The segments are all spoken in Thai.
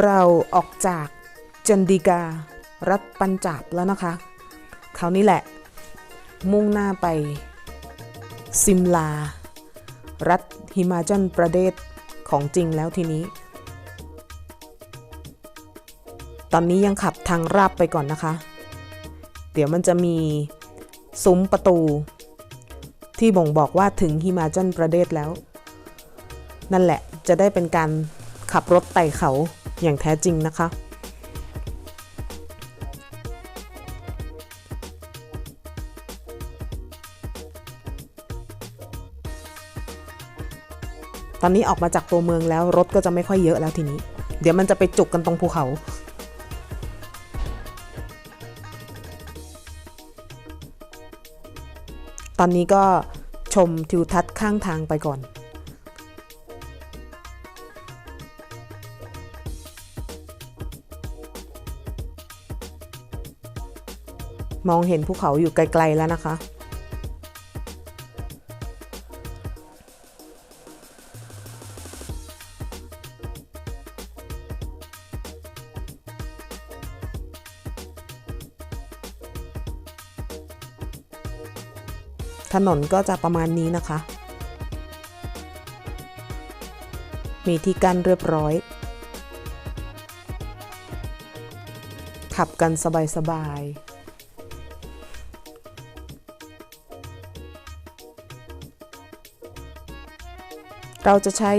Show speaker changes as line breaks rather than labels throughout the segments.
เราออกจากจันดีการัฐปัญจาบแล้วนะคะคราวนี้แหละ มุ่งหน้าไป ซิมลา รัฐฮิมาจัลประเทศของจริงแล้วทีนี้ ตอนนี้ยังขับทางราบไปก่อนนะคะ เดี๋ยวมันจะมีซุ้มประตู ที่บ่งบอกว่าถึงฮิมาจัลประเทศแล้ว นั่นแหละจะได้เป็นการขับรถไต่เขา อย่างแท้จริงนะคะ ตอนนี้ออกมาจากตัวเมืองแล้วรถก็จะไม่ค่อยเยอะแล้วทีนี้ เดี๋ยวมันจะไปจุกกันตรงภูเขาตอนนี้ก็ชมทิวทัศน์ข้างทางไปก่อน มองเห็นภูเขาอยู่ไกลๆแล้วนะคะ ถนนก็จะประมาณนี้นะคะ มีที่กั้นเรียบร้อย ขับกันสบายๆ เราจะใช้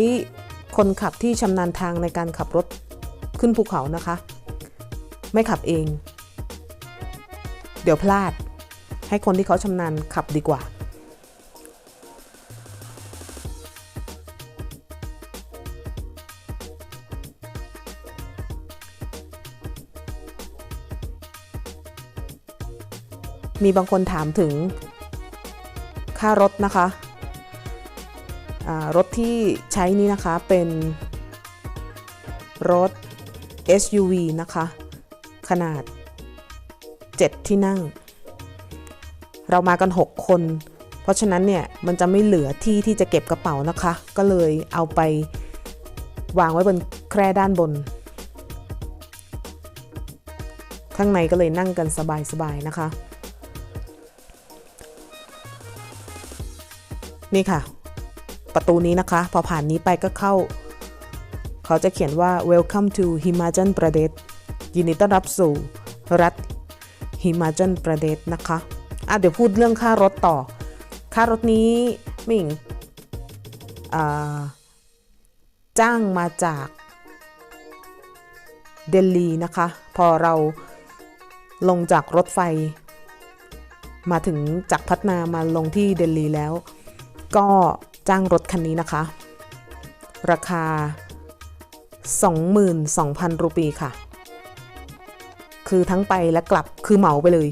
คนขับที่ชำนาญทางในการขับรถขึ้นภูเขานะคะ ไม่ขับเอง เดี๋ยวพลาด ให้คนที่เขาชำนาญขับดีกว่ามีบางคนถามถึ ง ค่ารถนะคะ รถที่ใช้นี้นะคะเป็นรถ SUV นะคะ ขนาด 7 ที่นั่ง เรามากัน 6 คน เพราะฉะนั้นเนี่ย มันจะไม่เหลือที่ที่จะเก็บกระเป๋านะคะ ก็เลยเอาไปวางไว้บนแคร่ด้านบน ข้างในก็เลยนั่งกันสบายๆนะคะ นี่ค่ะ ประตูนี้นะคะ พอผ่านนี้ไปก็เข้า เขาจะเขียนว่า welcome to Himachal Pradesh ยินดีต้อนรับสู่รัฐฮิมาจัลประเทศนะคะอะเดี๋ยวพูดเรื่องค่ารถต่อ ค่ารถนี้มิ่งจ้างมาจากเดลีนะคะ พอเราลงจากรถไฟ มาถึงจากพัทนามาลงที่เดลีแล้ว ก็ จ้างรถคันนี้นะคะ ราคา 22,000 รูปีค่ะ คือทั้งไปและกลับคือเหมาไปเลย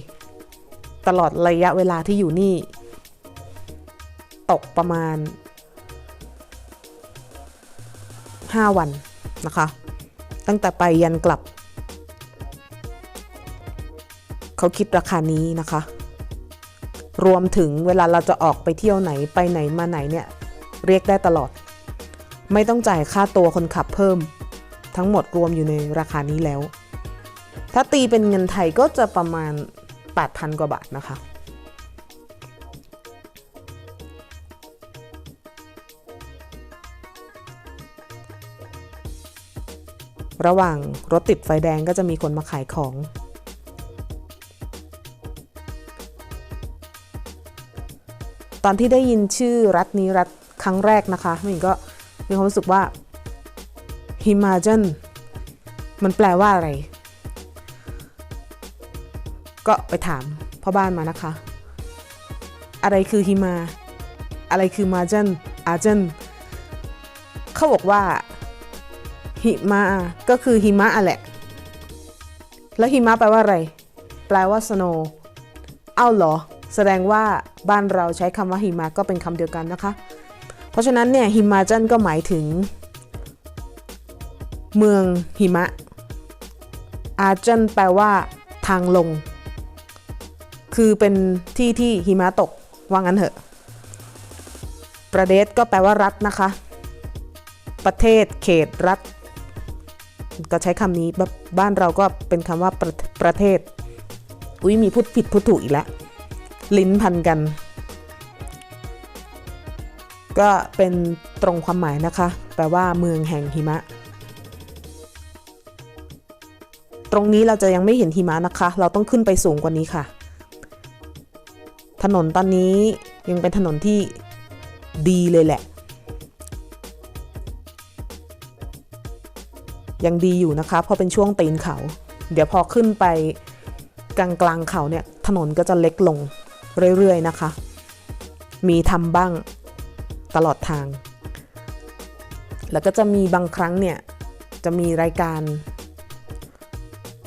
ตลอดระยะเวลาที่อยู่นี่ ตกประมาณ 5 วันนะคะ ตั้งแต่ไปยันกลับ เขาคิดราคานี้นะคะรวมถึงเวลาเราจะออกไปเที่ยวไหนไปไหนมาไหนเนี่ย เรียกได้ตลอด ไม่ต้องจ่ายค่าตัวคนขับเพิ่ม ทั้งหมดรวมอยู่ในราคานี้แล้ว ถ้าตีเป็นเงินไทยก็จะประมาณ 8,000 กว่าบาทนะคะ ระหว่างรถติดไฟแดงก็จะมีคนมาขายของตอนที่ได้ยินชื่อรัฐนี้รัฐ ครั้งแรกนะคะมิงก็มีความรู้สึกว่าฮิมาจันมันแปลว่าอะไร ก็ไปถามพ่อบ้านมานะคะ อะไรคือหิมา อะไรคือมาจันอาจันเขาบอกว่าหิมาก็คือหิมะอะแหละ แล้วหิมะแปลว่าอะไร แปลว่า snow เอ้าเหรอ แสดงว่าบ้านเราใช้คำว่าหิมะก็เป็นคำเดียวกันนะคะ เพราะฉะนั้นเนี่ยหิมาจันก็หมายถึง เมืองหิมะ อาจันแปลว่า ทางลง คือเป็นที่ที่หิมะตกว่างั้นเถอะ ประเทศก็แปลว่ารัฐนะคะ ประเทศเขตรัฐ ก็ใช้คำนี้บบบ้านเราก็เป็นคำว่าประประเทศ อุ้ยมีพูดผิดพูดถูกอีกแล้วลิ้นพันกัน ก็เป็นตรงความหมายนะคะ แปลว่าเมืองแห่งหิมะ ตรงนี้เราจะยังไม่เห็นหิมะนะคะ เราต้องขึ้นไปสูงกว่านี้ค่ะ ถนนตอนนี้ยังเป็นถนนที่ดีเลยแหละ ยังดีอยู่นะคะ เพราะเป็นช่วงตีนเขา เดี๋ยวพอขึ้นไปกลางกลางๆเขาเนี่ย ถนนก็จะเล็กลงเรื่อยๆนะคะ มีทำบ้าง ตลอดทาง แล้วก็จะมีบางครั้งเนี่ย จะมีรายการ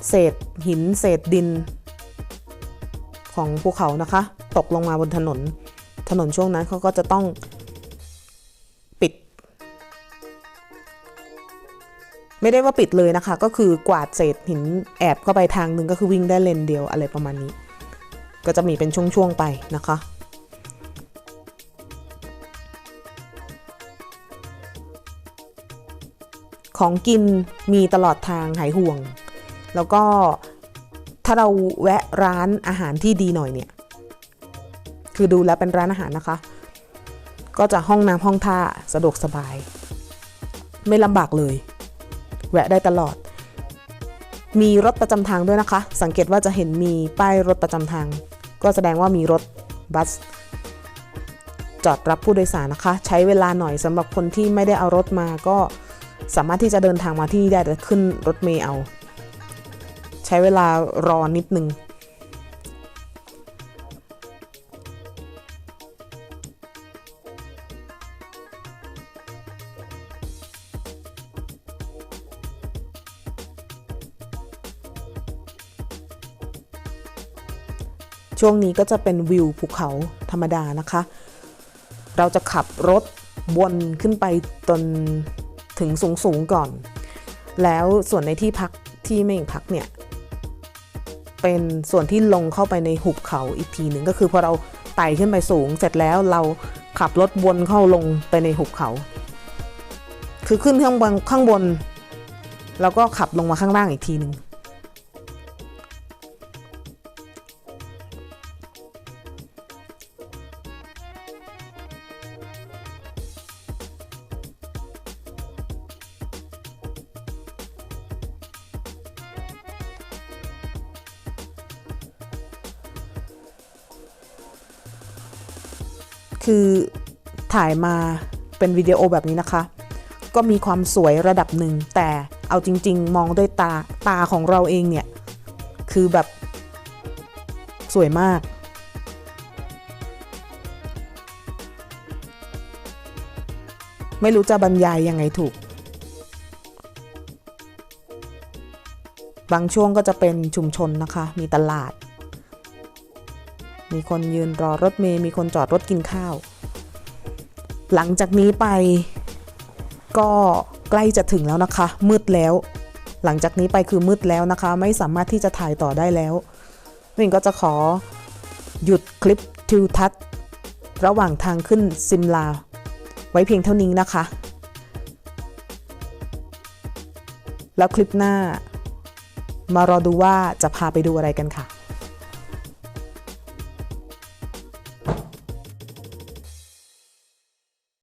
เศษหินเศษดิน ของภูเขานะคะ ตกลงมาบนถนน ถนนช่วงนั้นเขาก็จะต้องปิด ไม่ได้ว่าปิดเลยนะคะ ก็คือกวาดเศษหินแอบเข้าไปทางหนึ่งก็คือวิ่งได้เลนเดียวอะไรประมาณนี้ ก็จะมีเป็นช่วงๆไปนะคะ ของกินมีตลอดทางหายห่วง แล้วก็ถ้าเราแวะร้านอาหารที่ดีหน่อยเนี่ย คือดูแล้วเป็นร้านอาหารนะคะ ก็จะห้องน้ำห้องท่าสะดวกสบาย ไม่ลำบากเลย แวะได้ตลอด มีรถประจำทางด้วยนะคะ สังเกตว่าจะเห็นมีป้ายรถประจำทาง ก็แสดงว่ามีรถบัสจอดรับผู้โดยสารนะคะ ใช้เวลาหน่อยสำหรับคนที่ไม่ได้เอารถมาก็ สามารถที่จะเดินทางมาที่นี่ได้แต่ขึ้นรถเมล์เอา ใช้เวลารอนิดนึงช่วงนี้ก็จะเป็นวิวภูเขาธรรมดานะคะ เราจะขับรถวนขึ้นไปจน ถึงสูงสูงก่อน แล้วส่วนในที่พักที่เม่งพักเนี่ยเป็นส่วนที่ลงเข้าไปในหุบเขาอีกทีหนึ่งก็คือพอเราไต่ขึ้นไปสูงเสร็จแล้วเราขับรถวนเข้าลงไปในหุบเขา คือขึ้นข้างบนข้างบน แล้วก็ขับลงมาข้างล่างอีกทีหนึ่ง คือถ่ายมาเป็นวิดีโอแบบนี้นะคะ ก็มีความสวยระดับหนึ่ง แต่เอาจริง ๆ มองด้วยตาตาของเราเองเนี่ย คือแบบสวยมาก ไม่รู้จะบรรยายยังไงถูก บางช่วงก็จะเป็นชุมชนนะคะ มีตลาด มีคนยืนรอรถเมย์มีคนจอดรถกินข้าว หลังจากนี้ไปก็ใกล้จะถึงแล้วนะคะ มืดแล้ว หลังจากนี้ไปคือมืดแล้วนะคะ ไม่สามารถที่จะถ่ายต่อได้แล้ววินก็จะขอหยุดคลิปทิวทัศน์ระหว่างทางขึ้นซิมลา ไว้เพียงเท่านี้นะคะ แล้วคลิปหน้ามารอดูว่าจะพาไปดูอะไรกันค่ะ